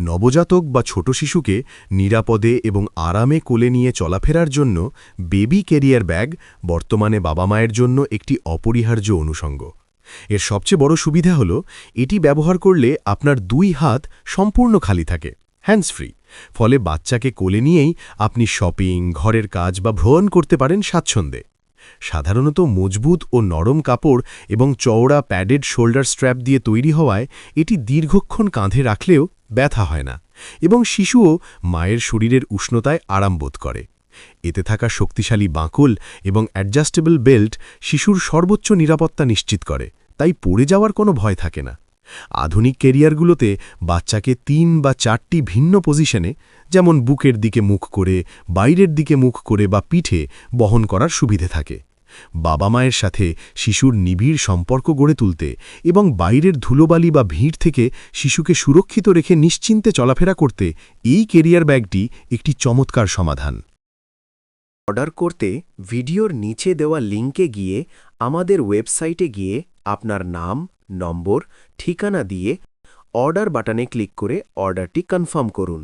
নবজাতক বা ছোট শিশুকে নিরাপদে এবং আরামে কোলে নিয়ে চলাফেরার জন্য বেবি ক্যারিয়ার ব্যাগ বর্তমানে বাবা মায়ের জন্য একটি অপরিহার্য অনুষঙ্গ। এর সবচেয়ে বড় সুবিধা হল, এটি ব্যবহার করলে আপনার দুই হাত সম্পূর্ণ খালি থাকে হ্যান্ডস ফ্রি ফলে বাচ্চাকে কোলে নিয়েই আপনি শপিং ঘরের কাজ বা ভ্রমণ করতে পারেন স্বাচ্ছন্দ্যে। সাধারণত মজবুত ও নরম কাপড় এবং চওড়া প্যাডেড শোল্ডার স্ট্র্যাপ দিয়ে তৈরি হওয়ায় এটি দীর্ঘক্ষণ কাঁধে রাখলেও ব্যথা হয় না এবং শিশুও মায়ের শরীরের উষ্ণতায় আরাম বোধ করে। এতে থাকা শক্তিশালী বাঁকুল এবং অ্যাডজাস্টেবল বেল্ট শিশুর সর্বোচ্চ নিরাপত্তা নিশ্চিত করে, তাই পড়ে যাওয়ার কোনো ভয় থাকে না। আধুনিক কেরিয়ারগুলোতে বাচ্চাকে তিন বা চারটি ভিন্ন পজিশনে যেমন বুকের দিকে মুখ করে, বাইরের দিকে মুখ করে বা পিঠে বহন করার সুবিধে থাকে। বাবা মায়ের সাথে শিশুর নিবিড় সম্পর্ক গড়ে তুলতে এবং বাইরের ধুলোবালি বা ভিড় থেকে শিশুকে সুরক্ষিত রেখে নিশ্চিন্তে চলাফেরা করতে এই কেরিয়ার ব্যাগটি একটি চমৎকার সমাধান। অর্ডার করতে ভিডিওর নিচে দেওয়া লিঙ্কে গিয়ে আমাদের ওয়েবসাইটে গিয়ে আপনার নাম, নম্বর, ঠিকানা দিয়ে অর্ডার বাটনে ক্লিক করে অর্ডারটি কনফার্ম করুন।